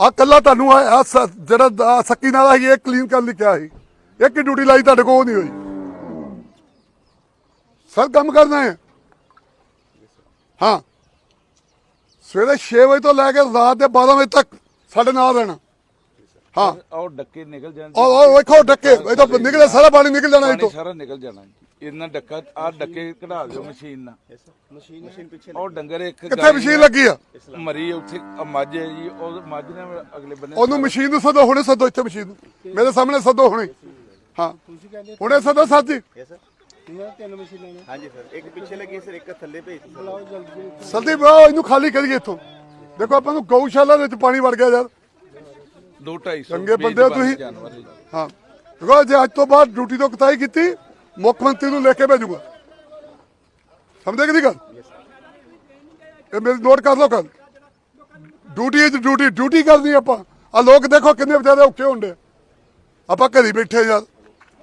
ਆ ਕੱਲਾ ਤੁਹਾਨੂੰ ਆ ਆਹ ਜਿਹੜਾ ਸੱਕੀ ਨਾਲ ਸੀ ਇਹ ਕਲੀਨ ਕਰਨ ਲਈ ਕਿਹਾ ਸੀ। ਇੱਕ ਹੀ ਡਿਊਟੀ ਲਾਈ ਤੁਹਾਡੇ ਕੋਲ ਉਹ ਨਹੀਂ ਹੋਈ? ਸਰ, ਕੰਮ ਕਰਨਾ ਹੈ। ਹਾਂ। ਸਵੇਰੇ 6 ਵਜੇ ਤੋਂ ਲੈ ਕੇ ਰਾਤ ਦੇ 12 ਵਜੇ ਤੱਕ ਸਾਡੇ ਨਾਲ ਰਹਿਣਾ। ਹਾਂ। ਔਰ ਡੱਕੇ ਨਿਕਲ ਜਾਣ ਉਹ ਉਹ ਵੇਖੋ ਡੱਕੇ ਇਹ ਤਾਂ ਨਿਕਲੇ ਸਾਰਾ ਪਾਣੀ ਨਿਕਲ ਜਾਣਾ ਪਾਣੀ ਇਤੋਂ ਸਾਰਾ ਨਿਕਲ ਜਾਣਾ ਜੀ। ਇਹਨਾਂ ਡੱਕਾ ਆ ਡੱਕੇ ਕਢਾ ਦਿਓ ਮਸ਼ੀਨ ਨਾਲ। ਮਸ਼ੀਨ ਮਸ਼ੀਨ ਪਿੱਛੇ ਉਹ ਡੰਗਰ ਇੱਕ ਕਿੱਥੇ ਗਾਈ ਮਸ਼ੀਨ ਲੱਗੀ ਆ? ਮਰੀ ਉੱਥੇ ਆ ਮੱਝ ਹੈ ਜੀ ਉਹ ਮੱਝ ਨੇ ਅਗਲੇ ਬੰਨੇ ਉਹਨੂੰ ਮਸ਼ੀਨ ਨੂੰ ਸਦੋ ਹੁਣੇ ਸਦੋ ਇੱਥੇ ਮਸ਼ੀਨ ਨੂੰ। ਮੇਰੇ ਸਾਹਮਣੇ ਸਦੋ ਹੁਣੇ। ਹਾਂ। ਤੁਸੀਂ ਕਹਿੰਦੇ ਹੁਣੇ ਸਦੋ ਯੈਸ ਸਰ ਇਹਨਾਂ ਤਿੰਨ ਮਸ਼ੀਨਾਂ ਨੇ। ਹਾਂਜੀ ਸਰ ਇੱਕ ਪਿੱਛੇ ਲੱਗੀ ਸਰ ਇੱਕ ਥੱਲੇ ਭੇਜ ਦਿੱਤੀ ਬੁਲਾਓ ਜਲਦੀ। ਸਲਦੀ ਬਾ ਇਹਨੂੰ ਖਾਲੀ ਕਰੀਏ ਇੱਥੋਂ। ਦੇਖੋ ਆਪਾਂ ਨੂੰ ਗਊਸ਼ਾਲਾ ਦੇ ਵਿੱਚ ਪਾਣੀ ਵੜ ਗਿਆ ਯਾਰ। ਚੰਗੇ ਬੰਦੇ ਹੋ ਤੁਸੀਂ। ਹੈ। ਦੇਖੋ ਜੇ ਅੱਜ ਤੋਂ ਬਾਅਦ ਡਿਊਟੀ ਤੋਂ ਕਤਾਈ ਕੀਤੀ ਮੁੱਖ ਮੰਤਰੀ ਨੂੰ ਲੈ ਕੇ ਭੇਜੂਗਾ। ਸਮਝੇ ਕਿ ਨਹੀਂ ਗੱਲ? ਇਹ ਮੇਰੀ ਨੋਟ ਕਰ ਲਓ ਕੱਲ ਡਿਊਟੀ ਇਜ਼ ਡਿਊਟੀ ਡਿਊਟੀ ਕਰਨੀ ਆਪਾਂ। ਆ ਲੋਕ ਦੇਖੋ ਕਿੰਨੇ ਵਿਚਾਰੇ ਔਖੇ ਹੁੰਦੇ। ਆਪਾਂ ਘਰੀ ਬੈਠੇ ਯਾਰ